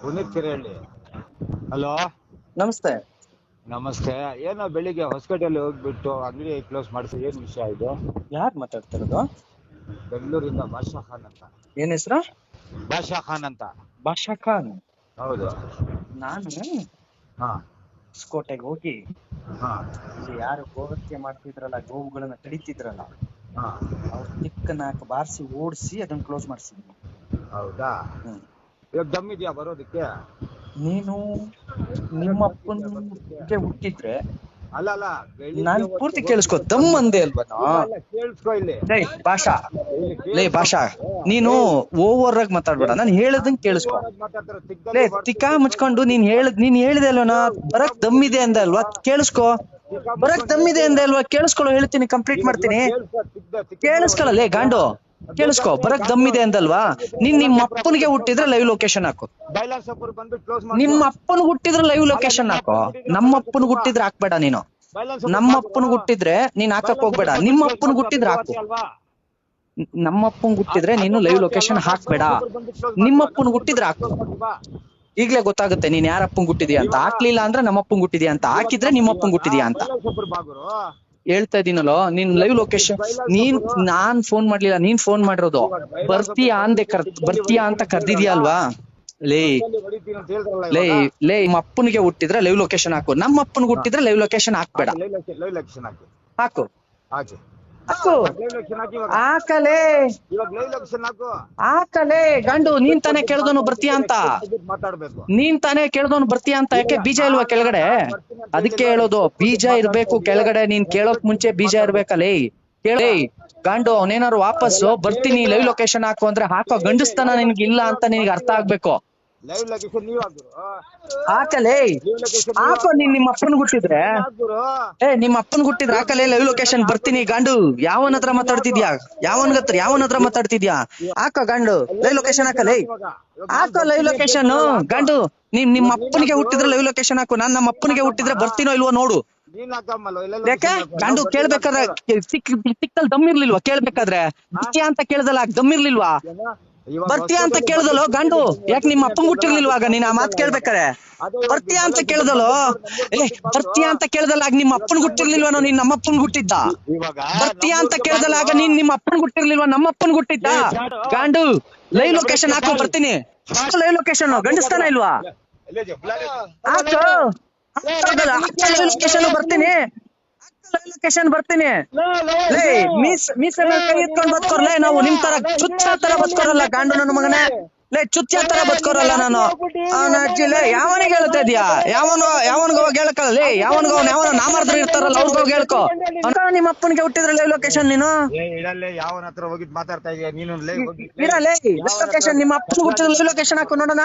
Puneeth ಕಿರಳ್ಳಿ hello? ನಮಸ್ತೆ. ನಮಸ್ತೆ. ಏನೋ ಬೆಳಿಗ್ಗೆ ಹೊಸಪೇಟೆಯಲ್ಲಿ ಹೋಗ್ಬಿಟ್ಟು ಅಂಗಡಿ ಕ್ಲೋಸ್ ಮಾಡಿಸಿ ಏನ್ ವಿಷಯ ಇದು? ಯಾರ್ ಮಾತಾಡ್ತಿರೋದು? ಬೆಂಗಳೂರಿಂದ ಬಾಷಾ ಖಾನ್ ಅಂತ. ಏನ್ ಹೆಸರು? ಬಾಷಾ ಖಾನ್ ಅಂತ. ಬಾಷಾ ಖಾನ್. ಹೌದು. ನಾನು ಹಾ. ಹೊಸಕೋಟೆಗೆ ಹೋಗಿ ಹಾ. ಇಲ್ಲಿ ಯಾರು ಗೋಹತ್ಯೆ ಮಾಡ್ತಿದ್ರಲ್ಲ ಗೋವುಗಳನ್ನ ಕಡಿತಿದ್ರಲ್ಲ ಹಾ. ಅವ್ರ ತಿಕ್ಕ ನಾಲ್ಕು ಬಾರಿಸಿ ಓಡಿಸಿ ಅದನ್ನ ಕ್ಲೋಸ್ ಮಾಡಿಸಿದ್ವಿ. ಹೌದಾ? ಹ್ಮ್. ಇವಾಗ ದಮ್ ಇದೆಯಾ ಬರೋದಕ್ಕೆ? ನೀನು ನಿಮ್ಮ ಅಪ್ಪನಿಗೆ ಹುಟ್ಟಿದ್ರೆ ಅಲ್ಲ ಅಲ್ಲ ಬೆಳಿಗ್ಗೆ ನಾನ್ ಹೊತ್ತು ಪೂರ್ತಿ ಕೇಳಿಸ್ಕೋ ದಮ್ ಅಂದೆ ಅಲ್ವಾ ನಾ? ಕೇಳಿಸ್ಕೊ ಇಲ್ಲಿ. ಲೇ ಭಾಷಾ. ಲೇ ಭಾಷಾ ನೀನು ಓವರ್ ಆಗಿ ಮಾತಾಡ್ಬೇಡ. ನಾನು ಹೇಳದಂಗ್ ಕೇಳಿಸ್ಕೊ. ಮಾತಾಡ್ತಾರೆ, ಲೇ ತಿಕ್ಕ ಮುಚ್ಕೊಂಡು ನೀನ್ ಹೇಳದ್ ನೀನ್ ಹೇಳಿದೆ ಅಲ್ವಾ ಬರಕ್ ದಮ್ ಇದೆ ಅಂದೆ ಅಲ್ವಾ? ಕೇಳಿಸ್ಕೋ. ಬರಕ್ ದಮ್ ಇದೆ ಅಂದೆ ಅಲ್ವಾ? ಕೇಳಿಸ್ಕೊಳ್ಳೋ ಹೇಳ್ತೀನಿ ಕಂಪ್ಲೀಟ್ ಮಾಡ್ತೀನಿ. ಕೇಳಿಸ್ಕೊಳ್ಳ ಲೇ ಗಾಂಡು. ಕೇಳಿಸ್ಕೊ ಬರಕ್ ದಮ್ ಇದೆ ಅಂದಲ್ವಾ ನೀನ್ ನಿಮ್ಮ ಅಪ್ಪನಿಗೆ ಹುಟ್ಟಿದ್ರೆ ಲೈವ್ ಲೊಕೇಶನ್ ಹಾಕು. ನಿಮ್ಮ ಅಪ್ಪನ ಹುಟ್ಟಿದ್ರೆ ಲೈವ್ ಲೊಕೇಶನ್ ಹಾಕು. ನಮ್ಮ ಅಪ್ಪನ ಹುಟ್ಟಿದ್ರೆ ಹಾಕ್ಬೇಡ ನೀನು. ನಮ್ಮ ಅಪ್ಪನ ಹುಟ್ಟಿದ್ರೆ ನೀನ್ ಹಾಕಕ್ ಹೋಗ್ಬೇಡ. ನಿಮ್ಮ ಅಪ್ಪನ ಹುಟ್ಟಿದ್ರೆ ಹಾಕು. ನಮ್ಮ ಅಪ್ಪನ್ ಹುಟ್ಟಿದ್ರೆ ನೀನು ಲೈವ್ ಲೊಕೇಶನ್ ಹಾಕ್ಬೇಡ. ನಿಮ್ಮ ಅಪ್ಪನ ಹುಟ್ಟಿದ್ರೆ ಹಾಕು. ಈಗ್ಲೇ ಗೊತ್ತಾಗುತ್ತೆ ನೀನ್ ಯಾರ ಅಪ್ಪನ್ ಹುಟ್ಟಿದ್ಯಾ ಅಂತ. ಹಾಕ್ಲಿಲ್ಲ ಅಂದ್ರೆ ನಮ್ಮ ಅಪ್ಪನ್ ಹುಟ್ಟಿದ್ಯಾ ಅಂತ. ಹಾಕಿದ್ರೆ ನಿಮ್ಮ ಅಪ್ಪನ್ ಹುಟ್ಟಿದ್ಯಾ ಅಂತ. ಹೇಳ್ತಾ ಇದ್ದೀನಲ್ಲೋ ನೀನ್ ಲೈವ್ ಲೊಕೇಶನ್ ನೀನ್ ನಾನ್ ಫೋನ್ ಮಾಡ್ಲಿಲ್ಲ ನೀನ್ ಫೋನ್ ಮಾಡಿರೋದು. ಬರ್ತೀಯಾ ಅಂದೆ ಕರ್ ಬರ್ತೀಯಾ ಅಂತ ಕರ್ದಿದ್ಯಾ ಅಲ್ವಾ? ಲೇ ಲೇ ಲೇ ನಿಮ್ಮ ಅಪ್ಪನಿಗೆ ಹುಟ್ಟಿದ್ರೆ ಲೈವ್ ಲೊಕೇಶನ್ ಹಾಕು. ನಮ್ಮ ಅಪ್ಪನಿಗೆ ಹುಟ್ಟಿದ್ರೆ ಲೈವ್ ಲೊಕೇಶನ್ ಹಾಕ್ಬೇಡ. ಲೈವ್ ಲೊಕೇಶನ್ ಹಾಕಿ. ಹಾಕು. ಹಾಕು. ಹಾಕಲೇ ಗಂಡು, ನೀನ್ ತಾನೇ ಕೇಳ್ದವನು ಬರ್ತೀಯ ಅಂತ. ನೀನ್ ತಾನೇ ಕೇಳ್ದವನು ಬರ್ತೀಯ ಅಂತ. ಯಾಕೆ ಬೀಜ ಇಲ್ವಾ ಕೆಳಗಡೆ? ಅದಕ್ಕೆ ಹೇಳೋದು, ಬೀಜ ಇರ್ಬೇಕು ಕೆಳಗಡೆ, ನೀನ್ ಕೇಳೋಕ್ ಮುಂಚೆ ಬೀಜ ಇರ್ಬೇಕಲ್ಲೇ ಕೇಳೇ, ಗಂಡು ಅವನೇನಾರು ವಾಪಸ್ಸು ಬರ್ತೀನಿ ಲೈವ್ ಲೊಕೇಶನ್ ಹಾಕು ಅಂದ್ರೆ ಹಾಕೋ ಗಂಡಸ್ತನ ನಿನ್ಗೆ ಇಲ್ಲ ಅಂತ ನಿನಗೆ ಅರ್ಥ ಆಗ್ಬೇಕು. ಲೈವ್ ಲೊಕೇಶನ್ ನೀವ್ ಹಾಕುರು ಹಾಕಲೇ? ಲೈವ್ ಲೊಕೇಶನ್ ನೀನ್ ನಿಮ್ಮ ಅಪ್ಪನ್ ಹುಟ್ಟಿದ್ರೆ? ಹಾಕುರು ಏ ನಿಮ್ಮ ಅಪ್ಪನ್ ಹುಟ್ಟಿದ್ರೆ ಹಾಕಲೇ ಲೈವ್ ಲೊಕೇಶನ್ ಬರ್ತೀನಿ ಗಂಡು. ಯಾವನ ಹತ್ರ ಮಾತಾಡ್ತಿದ್ಯಾ? ಯಾವನ್ ಹತ್ರ ಯಾವನ ಹತ್ರ ಮಾತಾಡ್ತಿದ್ಯಾ? ಹಾಕ ಗಂಡು. ಲೈವ್ ಲೊಕೇಶನ್ ಹಾಕಲೇ? ಹಾಕೋ ಲೈವ್ ಲೊಕೇಶನ್ ಗಂಡು. ನಿಮ್ ನಿಮ್ಮ ಅಪ್ಪನಿಗೆ ಹುಟ್ಟಿದ್ರೆ ಲೈವ್ ಲೊಕೇಶನ್ ಹಾಕು. ನಾನ್ ನಮ್ಮ ಅಪ್ಪನಿಗೆ ಹುಟ್ಟಿದ್ರೆ ಬರ್ತೀನೋ ಇಲ್ವೋ ನೋಡು. ಯಾಕೆ? ಗಂಡು ಕೇಳ್ಬೇಕಾದ್ರೆ ಸಿಕ್ ಸಿಕ್ಕಲ್ ದಮ್ ಇರ್ಲಿಲ್ವಾ? ಕೇಳ್ಬೇಕಾದ್ರೆ? ಅಂತ ಕೇಳ್ದಲ್ಲ ದಮ್ ಇರ್ಲಿಲ್ವಾ? ಬರ್ತೀಯಾ ಅಂತ ಕೇಳ್ದಲ್ಲೋ ಗಂಡು ಯಾಕೆ ನಿಮ್ಮ ಅಪ್ಪಂಗ್ ಹುಟ್ಟಿರ್ಲಿಲ್ವಾಗ ನೀನ್ ಆ ಮಾತ್ ಕೇಳ್ಬೇಕಾರೆ ಬರ್ತೀಯಾ ಅಂತ ಕೇಳ್ದಲ್ಲೋ ಏ ಬರ್ತೀಯಾ ಅಂತ ಕೇಳ್ದಲ್ಲ ಆಗ ನಿಮ್ಮ ಅಪ್ಪನ್ ಹುಟ್ಟಿರ್ಲಿಲ್ವನೋ ನೀನ್ ನಮ್ಮ ಅಪ್ಪನ್ ಹುಟ್ಟಿದ್ದ ಬರ್ತೀಯಾ ಅಂತ ಕೇಳ್ದಲ್ಲ ಆಗ ನೀನ್ ನಿಮ್ಮ ಅಪ್ಪನ್ ಹುಟ್ಟಿರ್ಲಿಲ್ವಾ ನಮ್ಮ ಅಪ್ಪನ್ ಹುಟ್ಟಿದ್ದ ಗಾಂಡು ಲೈವ್ ಲೊಕೇಶನ್ ಹಾಕು ಬರ್ತೀನಿ ಲೈವ್ ಲೊಕೇಶನ್ ಗಂಡಸ್ತಾನ ಇಲ್ವಾ ಹಾಕು ಲೈವ್ ಲೊಕೇಶನ್ ಬರ್ತೀನಿ ಲೊಕೇಶನ್ ಬರ್ತೀನಿ ಲೇ ಮೀಸ್ ಮೀಸ ಕೈ ಎತ್ಕೊಂಡ್ ಬದ್ಕೋರ್ಲೆ ನಾವು ನಿಮ್ ತರ ಚುಚ್ಚ ತರ ಬದ್ಕೋರಲ್ಲ ಗಾಂಡು ನನ್ನ ಮಗನೇ ಲೇ ಚುಚ್ಚ ತರ ಬದ್ಕೋರಲ್ಲ ನಾನು ಅವನ ಅಜ್ಜಿ ಲೇ ಯಾವನಿಗೆ ಹೇಳ್ತಾ ಇದೀಯಾ ಯಾವನು ಯಾವನ್ಗ ಹೋಗಿ ಹೇಳ್ಕಲ್ಲ ಲೇ ಯಾವನ್ಗ ಅವ್ನ ಯಾವನ ನಾಮರ್ದ್ರ ಇರ್ತಾರಲ್ಲ ಅವ್ರಿಗ ಹೋಗಿ ಹೇಳ್ಕೊ ನಿಮ್ಮ ಅಪ್ಪನಿಗೆ ಹುಟ್ಟಿದ್ರೆ ಲೈವ್ ಲೊಕೇಶನ್ ನೀನು ಇಡಲ್ಲೇ ಯಾವನ ಹತ್ರ ಹೋಗಿದ್ ಮಾತಾಡ್ತಾ ಇದೀಯ ನೀನು ಹೋಗಿ ಲೈವ್ ಲೊಕೇಶನ್ ನಿಮ್ಮ ಹುಟ್ಟಿದ್ರೆ ಲೈವ್ ಲೊಕೇಶನ್ ಹಾಕು ನೋಡೋಣ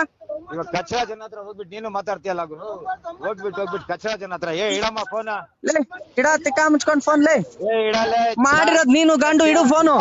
ಇವಾಗ ಕಚರಾ ಜನ ಹತ್ರ ಹೋಗ್ಬಿಟ್ಟು ನೀನು ಮಾತಾಡ್ತೀಯಲ್ಲ ಗುರು? ಹೋಗ್ಬಿಟ್ಟು ಹೋಗ್ಬಿಟ್ಟು ಕಚರಾ ಜನ ಹತ್ರ. ಏ ಇಡಮ್ಮ ಫೋನ್ ಲೇ ಇಡ ತಿಕ್ಕ ಮುಚ್ಕೊಂಡ್ ಫೋನ್ ಲೇ. ಏ ಇಡಲೇ ಮಾಡಿರೋದ್ ನೀನು ಗಂಡು ಇಡು ಫೋನು